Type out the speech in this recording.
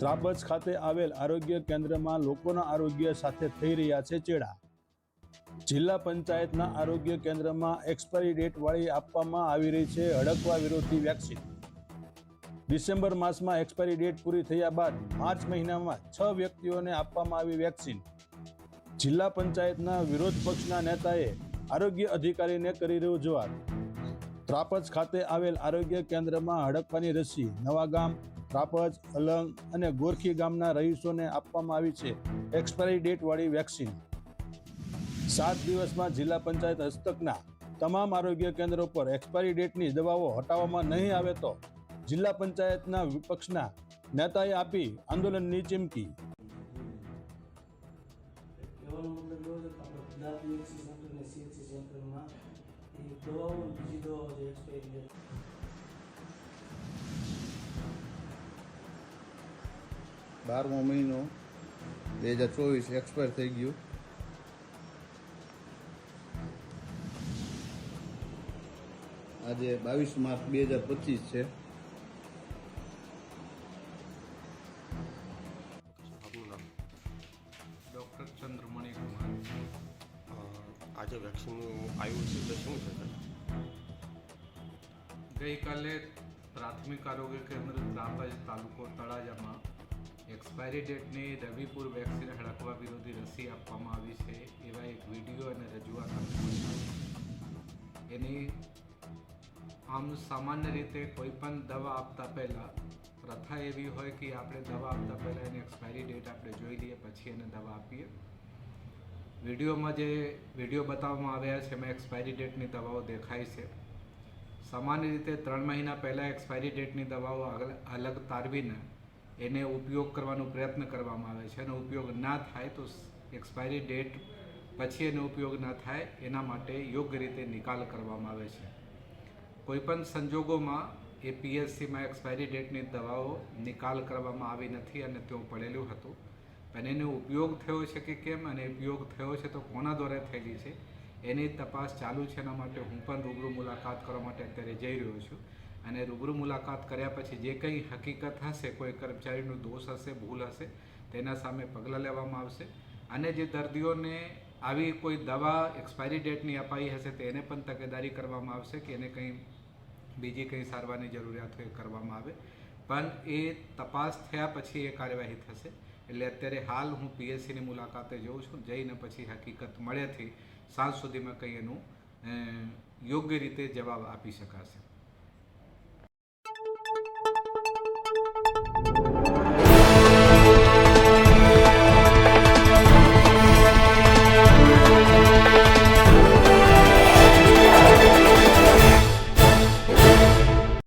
ત્રાબજ ખાતે આવેલ આરોગ્ય કેન્દ્રમાં લોકોના આરોગ્ય સાથે થઈ રહ્યા છે ચેડા. જિલ્લા પંચાયતના આરોગ્ય કેન્દ્રમાં એક્સપાયરી ડેટ વાળી આપવામાં આવી રહી છે હડકવા વિરોધી વેક્સિન. ડિસેમ્બર માસમાં એક્સપાયરી ડેટ પૂરી થયા બાદ માર્ચ મહિનામાં છ વ્યક્તિઓને આપવામાં આવી વેક્સિન. જિલ્લા પંચાયતના વિરોધ પક્ષના નેતાએ આરોગ્ય અધિકારીને કરી રહ્યો જવાબ. ત્રાપજ ખાતે આવેલ આરોગ્ય કેન્દ્રમાં હડકવાની રસી નવા ત્રાપજ અલંગ અને ગોરખી ગામના રહીશોને આપવામાં આવી છે એક્સપાયરી ડેટ વાળી વેક્સિન. સાત દિવસમાં જિલ્લા પંચાયત હસ્તકના તમામ આરોગ્ય કેન્દ્રો પર એક્સપાયરી ડેટની દવાઓ હટાવવામાં નહીં આવે તો જિલ્લા પંચાયતના વિપક્ષના નેતાએ આપી આંદોલનની ચીમકી. દવાઓ બીજી દવાઓ જે એક્સપાયરી બારમો મહિનો બે હજાર ચોવીસ એક્સપાયર થઈ ગયું. આજે બાવીસ માર્ચ બે હજાર પચીસ છે. ડૉક્ટર ચંદ્રમણિ કુમાર આજે વેક્સિનનું આવ્યું છે તે શું છે? ગઈકાલે પ્રાથમિક આરોગ્ય કેન્દ્ર ત્રાપજ તાલુકો તળાજામાં એક્સપાયરી ડેટની રવિપુર વેક્સિન હડકવા વિરોધી રસી આપવામાં આવી છે. એવા એક વીડિયો અને રજૂઆત એની આમ સામાન્ય રીતે કોઈ પણ દવા આપતા પહેલાં પ્રથા એવી હોય કે આપણે દવા આપતા પહેલાં એની એક્સપાયરી ડેટ આપણે જોઈ લઈએ, પછી એને દવા આપીએ. વિડીયોમાં જે વીડિયો બતાવવામાં આવ્યા છે, એમાં એક્સપાયરી ડેટની દવાઓ દેખાય છે. સામાન્ય રીતે ત્રણ મહિના પહેલાં એક્સપાયરી ડેટની દવાઓ અલગ તારવીને એને ઉપયોગ કરવાનો પ્રયત્ન કરવામાં આવે છે અને ઉપયોગ ના થાય તો એક્સપાયરી ડેટ પછી એનો ઉપયોગ ના થાય, એના માટે યોગ્ય રીતે નિકાલ કરવામાં આવે છે. કોઈપણ સંજોગોમાં એ પીએસસીમાં એક્સપાયરી ડેટની દવાઓ નિકાલ કરવામાં આવી નથી અને તેઓ પડેલું હતું. પણ એનો ઉપયોગ થયો છે કે કેમ અને ઉપયોગ થયો છે તો કોના દ્વારા થયેલી છે, એની તપાસ ચાલુ છે એના માટે હું પણ રૂબરૂ મુલાકાત કરવા માટે અત્યારે જઈ રહ્યો છું. અને રૂબરૂ મુલાકાત કર્યા પછી જે કંઈ હકીકત હશે, કોઈ કર્મચારીનો દોષ હશે, ભૂલ હશે, તેના સામે પગલાં લેવામાં આવશે. અને જે દર્દીઓને આવી કોઈ દવા એક્સપાયરી ડેટની અપાઈ હશે, તેને પણ તકેદારી કરવામાં આવશે કે એને કંઈ બીજી કંઈ સારવારની જરૂરિયાત હોય કરવામાં આવે. પણ એ તપાસ થયા પછી એ કાર્યવાહી થશે. એટલે અત્યારે હાલ હું પીએસસીની મુલાકાતે જઉં છું. જઈને પછી હકીકત મળ્યાથી સાંજ સુધીમાં કંઈ એનું યોગ્ય રીતે જવાબ આપી શકાશે.